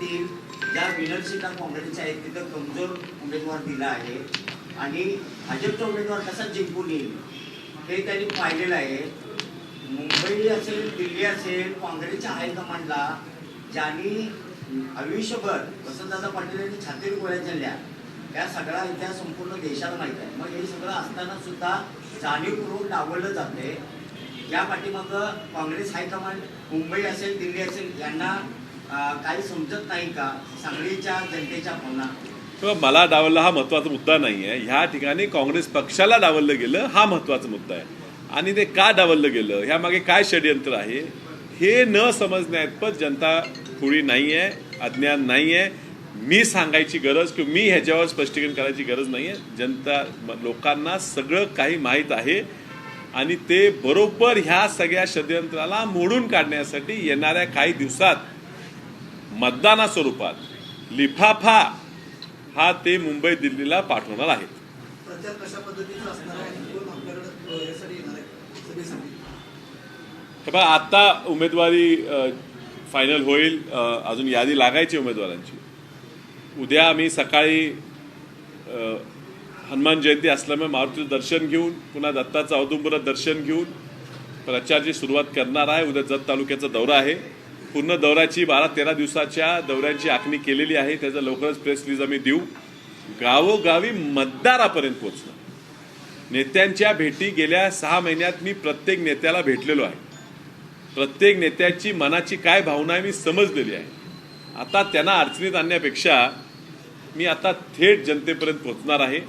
विदर्भातील ज्या विनर सीटा काँग्रेसच्या आहेत तिथं कमजोर उमेदवार दिला आहे. आणि भाजपचा उमेदवार कसा जिंकून येईल हे त्यांनी पाहिलेलं आहे. मुंबई असेल दिल्ली असेल काँग्रेसच्या हायकमांडला ज्यांनी आयुष्यभर वसंतदादा पाटील यांनी छातीर गोळ्या झाल्या या सगळा इतिहास संपूर्ण देशाला माहीत आहे. मग हे सगळं असताना सुद्धा जाणीवपूर्वक डावललं जाते या पाठीमागं काँग्रेस हायकमांड मुंबई असेल दिल्ली असेल यांना काही समजत नाही का सांगलीच्या जनतेच्या भावना? किंवा मला डावलला हा महत्त्वाचा मुद्दा नाही आहे. ह्या ठिकाणी काँग्रेस पक्षाला डावललं गेलं हा महत्त्वाचा मुद्दा आहे. आणि ते का डावललं गेलं? ह्या मागे काय षडयंत्र आहे? हे न समजण्यात जनता खुळी नाही आहे अज्ञान नाही आहे. मी सांगायची गरज किंवा मी ह्याच्यावर स्पष्टीकरण करायची गरज नाही आहे. जनता लोकांना सगळं काही माहीत आहे. आणि ते बरोबर ह्या सगळ्या षडयंत्राला मोडून काढण्यासाठी येणाऱ्या काही दिवसात मतदाना स्वरूपात लिफाफा हा ते मुंबई दिल्लीला पाठवणार आहेत. हे बघा आता उमेदवारी फायनल होईल. अजून यादी लागायची उमेदवारांची. उद्या आम्ही सकाळी हनुमान जयंती असल्यामुळे मारुतीचं दर्शन घेऊन पुन्हा दत्ताचं औदुंबरात दर्शन घेऊन प्रचाराची सुरुवात करणार आहे. उद्या जत तालुक्याचा दौरा आहे. पूर्ण दौऱ्याची बारा तेरा दिवसाच्या दौऱ्यांची आखणी केलेली आहे. त्याचं लवकरच प्रेस रिलीज आम्ही देऊ. गावोगावी मतदारापर्यंत पोचणं नेत्यांच्या भेटी गेल्या सहा महिन्यात मी प्रत्येक नेत्याला भेटलेलो आहे. प्रत्येक नेत्याची मनाची काय भावना आहे मी समजलेली आहे. आता त्यांना अडचणीत आणण्यापेक्षा मी आता थेट जनतेपर्यंत पोहोचणार आहे.